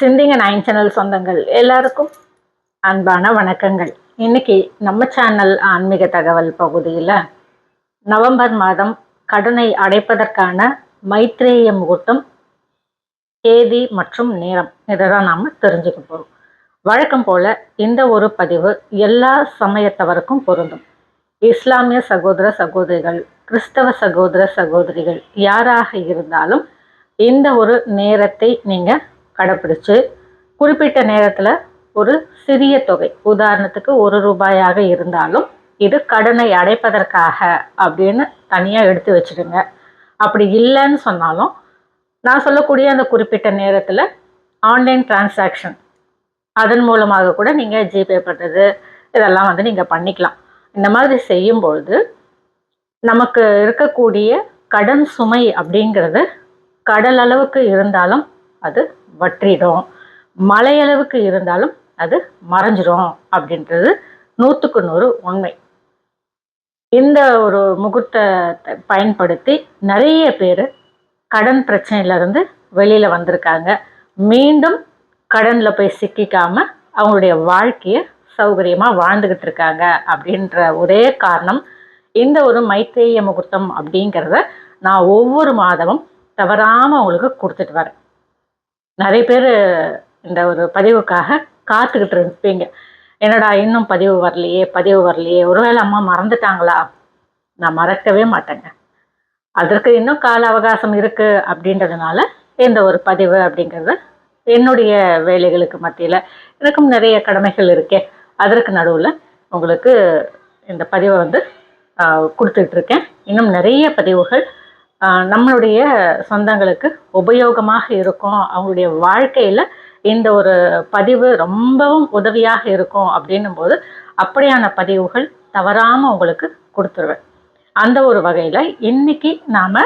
சிந்திங்க nine channel சொந்தங்கள் எல்லாருக்கும் அன்பான வணக்கங்கள். இன்னைக்கு நம்ம சேனல் ஆன்மீக தகவல் பகுதியில் நவம்பர் மாதம் கடனை அடைப்பதற்கான மைத்ரேய முகூர்த்தம் தேதி மற்றும் நேரம். இதை தான் நாம் தெரிஞ்சுக்க போகிறோம் வழக்கம் போல இந்த ஒரு பதிவு எல்லா சமயத்தவருக்கும் பொருந்தும். இஸ்லாமிய சகோதர சகோதரிகள் கிறிஸ்தவ சகோதர சகோதரிகள் யாராக இருந்தாலும் இந்த ஒரு நேரத்தை நீங்கள் கடைப்பிடிச்சு குறிப்பிட்ட நேரத்தில் ஒரு சிறிய தொகை. உதாரணத்துக்கு ஒரு ரூபாயாக இருந்தாலும் இது கடனை அடைப்பதற்காக அப்படின்னு தனியாக எடுத்து வச்சுடுங்க. அப்படி இல்லைன்னு சொன்னாலும் நான் சொல்லக்கூடிய அந்த குறிப்பிட்ட நேரத்தில் ஆன்லைன் டிரான்சாக்ஷன் அதன் மூலமாக கூட நீங்கள் ஜிபே பண்ணுறது இதெல்லாம் வந்து நீங்கள் பண்ணிக்கலாம். இந்த மாதிரி செய்யும்பொழுது நமக்கு இருக்கக்கூடிய கடன் சுமை அப்படிங்கிறது கடல் அளவுக்கு இருந்தாலும் அது வற்றிடும். மலையளவுக்கு இருந்தாலும் அது மறைஞ்சிரும் அப்படின்றது நூற்றுக்கு நூறு உண்மை. இந்த ஒரு முகூர்த்தத்தை பயன்படுத்தி நிறைய பேர் கடன் பிரச்சனையிலேருந்து வெளியில் வந்திருக்காங்க. மீண்டும் கடனில் போய் சிக்கிக்காம அவங்களுடைய வாழ்க்கையை சௌகரியமாக வாழ்ந்துக்கிட்டு இருக்காங்க அப்படின்ற ஒரே காரணம் இந்த ஒரு மைத்ரேய முகூர்த்தம் அப்படிங்கிறத நான் ஒவ்வொரு மாதமும் தவறாமல் உங்களுக்கு கொடுத்துட்டு வரேன். நிறைய பேர் இந்த ஒரு பதிவுக்காக காத்துக்கிட்டு இருப்பீங்க. என்னடா இன்னும் பதிவு வரலையே பதிவு வரலையே ஒருவேளை அம்மா மறந்துட்டாங்களா? நான் மறக்கவே மாட்டேங்க. அதற்கு இன்னும் கால அவகாசம் இருக்குது அப்படின்றதுனால இந்த ஒரு பதிவு அப்படிங்கிறது என்னுடைய வேலைகளுக்கு மத்தியில் எனக்கும் நிறைய கடமைகள் இருக்கே அதற்கு நடுவில் உங்களுக்கு இந்த பதிவை வந்து கொடுத்துட்ருக்கேன். இன்னும் நிறைய பதிவுகள் நம்மளுடைய சொந்தங்களுக்கு உபயோகமாக இருக்கும். அவங்களுடைய வாழ்க்கையில் இந்த ஒரு பதிவு ரொம்பவும் உதவியாக இருக்கும் அப்படின்னும் போது அப்படியான பதிவுகள் தவறாமல் உங்களுக்கு கொடுத்துருவேன். அந்த ஒரு வகையில் இன்னைக்கு நாம்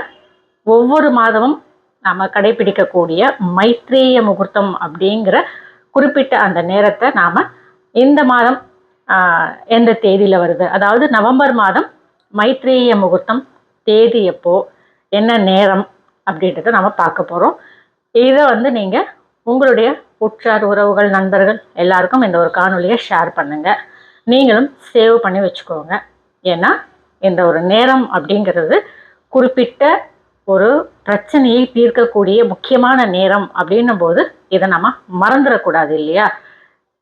ஒவ்வொரு மாதமும் நாம் கடைபிடிக்கக்கூடிய மைத்ரேய முகூர்த்தம் அப்படிங்கிற குறிப்பிட்ட அந்த நேரத்தை நாம் இந்த மாதம் எந்த தேதியில் வருது? அதாவது நவம்பர் மாதம் மைத்ரேய முகூர்த்தம் தேதி எப்போ? என்ன நேரம் அப்படின்றத நம்ம பார்க்க போகிறோம் இதை வந்து நீங்கள் உங்களுடைய உற்றார் உறவுகள் நண்பர்கள் எல்லாருக்கும் இந்த ஒரு காணொலியை ஷேர் பண்ணுங்கள் நீங்களும் சேவ் பண்ணி வச்சுக்கோங்க. ஏன்னா இந்த ஒரு நேரம் அப்படிங்கிறது குறிப்பிட்ட ஒரு பிரச்சனையை தீர்க்கக்கூடிய முக்கியமான நேரம் அப்படின்னும் போது இதை நம்ம மறந்துடக்கூடாது இல்லையா?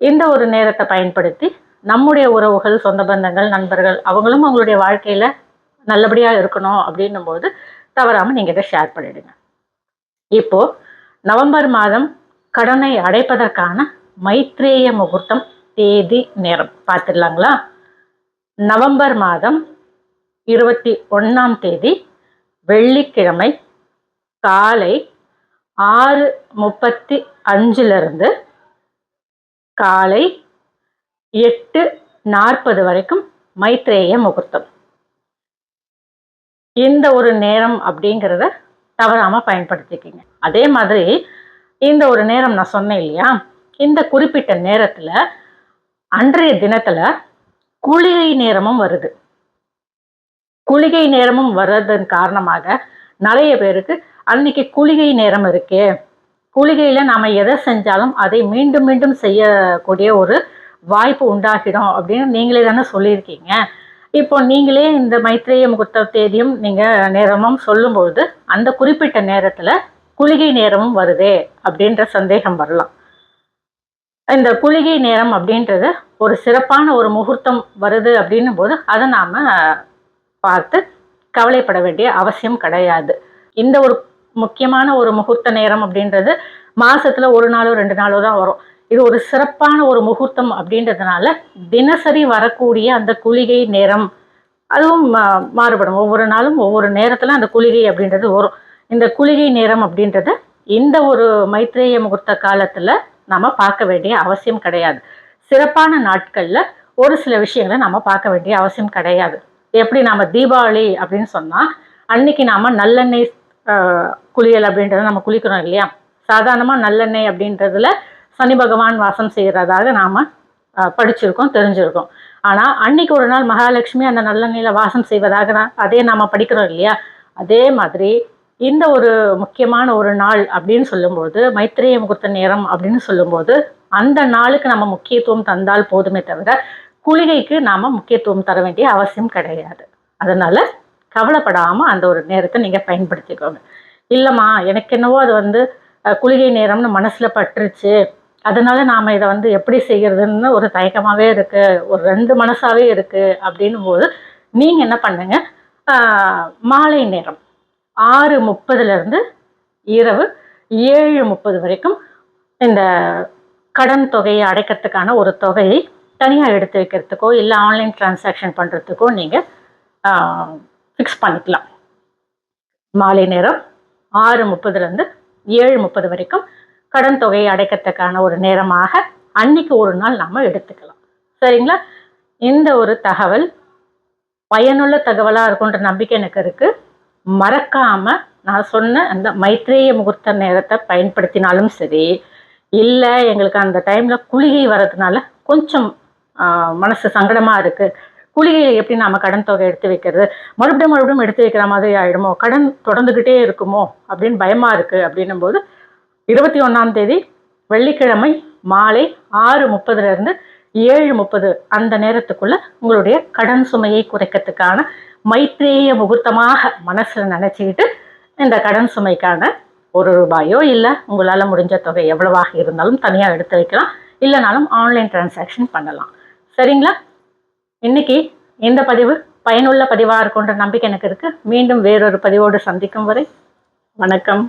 இந்த ஒரு நேரத்தை பயன்படுத்தி நம்முடைய உறவுகள் சொந்த பந்தங்கள் நண்பர்கள் அவங்களும் அவங்களுடைய வாழ்க்கையில் நல்லபடியாக இருக்கணும் அப்படின்னும் போது தவறாமல் நீங்கள் இதை ஷேர் பண்ணிடுங்க. இப்போ நவம்பர் மாதம் கடனை அடைப்பதற்கான மைத்ரேய முகூர்த்தம் தேதி நேரம். பார்த்துடலாங்களா? நவம்பர் மாதம் இருபத்தி ஒன்றாம் தேதி வெள்ளிக்கிழமை காலை ஆறு முப்பத்தி அஞ்சிலிருந்து காலை எட்டு நாற்பது வரைக்கும் மைத்ரேய முகூர்த்தம். இந்த ஒரு நேரம் அப்படிங்கிறத தவறாமல் பயன்படுத்திக்கிங்க. அதே மாதிரி இந்த ஒரு நேரம் நான் சொன்னேன் இல்லையா? இந்த குறிப்பிட்ட நேரத்தில் அன்றைய தினத்தில் குளிகை நேரமும் வருது. குளிகை நேரமும் வர்றதன் காரணமாக நிறைய பேருக்கு அன்னைக்கு குளிகை நேரம் இருக்கே. குளிகையில் நாம் எதை செஞ்சாலும் அதை மீண்டும் மீண்டும் செய்யக்கூடிய ஒரு வாய்ப்பு உண்டாகிடும் அப்படின்னு நீங்களே தானே சொல்லியிருக்கீங்க. இப்போ நீங்களே இந்த மைத்ரேய முகூர்த்த தேதியும் நீங்கள் நேரமும் சொல்லும்பொழுது அந்த குறிப்பிட்ட நேரத்தில் குளிகை நேரமும் வருதே அப்படின்ற சந்தேகம் வரலாம். இந்த குளிகை நேரம் அப்படின்றது ஒரு சிறப்பான ஒரு முகூர்த்தம் வருது அப்படின்னும் போது அதை நாம் பார்த்து கவலைப்பட வேண்டிய அவசியம் கிடையாது. இந்த ஒரு முக்கியமான ஒரு முகூர்த்த நேரம் அப்படின்றது மாசத்துல ஒரு நாளோ ரெண்டு நாளோ தான் வரும். இது ஒரு சிறப்பான ஒரு முகூர்த்தம் அப்படின்றதுனால தினசரி வரக்கூடிய அந்த குளிகை நேரம் அதுவும் மா- மாறுபடும். ஒவ்வொரு நாளும் ஒவ்வொரு நேரத்தில் அந்த குளிகை அப்படின்றது வரும். இந்த குளிகை நேரம் அப்படின்றது இந்த ஒரு மைத்ரேய முகூர்த்த காலத்தில் நம்ம பார்க்க வேண்டிய அவசியம் கிடையாது. சிறப்பான நாட்களில் ஒரு சில விஷயங்களை நம்ம பார்க்க வேண்டிய அவசியம் கிடையாது. எப்படி நாம் தீபாவளி அப்படின்னு சொன்னால் அன்னைக்கு நாம் நல்லெண்ணெய் குளியல் அப்படின்றத நம்ம குளிக்கிறோம் இல்லையா? சாதாரணமாக நல்லெண்ணெய் அப்படின்றதுல சனி பகவான் வாசம் செய்கிறதாக நாம் படிச்சிருக்கோம் தெரிஞ்சிருக்கோம். ஆனால் அன்னைக்கு ஒரு நாள் மகாலட்சுமி அந்த நல்லெண்ணெயில் வாசம் செய்வதாக நான் அதே நாம் படிக்கிறோம் இல்லையா? அதே மாதிரி இந்த ஒரு முக்கியமான ஒரு நாள் அப்படின்னு சொல்லும்போது மைத்திரிய முகூர்த்த நேரம் அப்படின்னு சொல்லும்போது அந்த நாளுக்கு நம்ம முக்கியத்துவம் தந்தால் போதுமே தவிர குளிகைக்கு நாம் முக்கியத்துவம் தர வேண்டிய அவசியம் கிடையாது. அதனால் கவலைப்படாமல் அந்த ஒரு நேரத்தை நீங்கள் பயன்படுத்திக்கோங்க. இல்லைம்மா எனக்கு என்னவோ அது வந்து குளிகை நேரம்னு மனசில் பட்டுருச்சு. அதனால நாம இதை வந்து எப்படி செய்யறதுன்னு ஒரு தயக்கமாகவே இருக்கு ஒரு ரெண்டு மனசாவே இருக்கு அப்படின்னும் போது நீங்க என்ன பண்ணுங்க? ஆஹ், மாலை நேரம் ஆறு முப்பதுல இருந்து இரவு ஏழு முப்பது வரைக்கும் இந்த கடன் தொகையை அடைக்கிறதுக்கான ஒரு தொகையை தனியாக எடுத்து வைக்கிறதுக்கோ இல்லை ஆன்லைன் டிரான்சாக்ஷன் பண்ணுறதுக்கோ நீங்கள் ஃபிக்ஸ் பண்ணிக்கலாம். மாலை நேரம் ஆறு முப்பதுலேருந்து ஏழு முப்பது வரைக்கும் கடன் தொகையை அடைக்கிறதுக்கான ஒரு நேரமாக அன்னைக்கு ஒரு நாள் நாம் எடுத்துக்கலாம். சரிங்களா? இந்த ஒரு தகவல் பயனுள்ள தகவலாக இருக்குன்ற நம்பிக்கை எனக்கு இருக்குது மறக்காமல் நான் சொன்ன அந்த மைத்ரேய முகூர்த்த நேரத்தை பயன்படுத்தினாலும் சரி இல்லை எங்களுக்கு அந்த டைமில் குளிகை வர்றதுனால கொஞ்சம் மனசு சங்கடமாக இருக்குது குளிகையில் எப்படி நாம் கடன் தொகை எடுத்து வைக்கிறது? மறுபடியும் மறுபடியும் எடுத்து வைக்கிற மாதிரி ஆகிடுமோ கடன் தொடர்ந்துக்கிட்டே இருக்குமோ? அப்படின்னு பயமாக இருக்குது அப்படின்னும் போது இருபத்தி ஒன்றாம் தேதி வெள்ளிக்கிழமை மாலை ஆறு முப்பதுலேருந்து ஏழு முப்பது அந்த நேரத்துக்குள்ள உங்களுடைய கடன் சுமையை குறைக்கிறதுக்கான மைத்ரேய முகூர்த்தமாக மனசில் நினச்சிக்கிட்டு இந்த கடன் சுமைக்கான ஒரு ரூபாயோ இல்லை உங்களால் முடிஞ்ச தொகை எவ்வளவாக இருந்தாலும் தனியாக எடுத்து வைக்கலாம். இல்லைனாலும் ஆன்லைன் டிரான்சாக்ஷன் பண்ணலாம். சரிங்களா? இன்னைக்கு இந்த பதிவு பயனுள்ள பதிவாக இருக்குன்ற நம்பிக்கை எனக்கு இருக்குது மீண்டும் வேறொரு பதிவோடு சந்திக்கும் வரை வணக்கம்.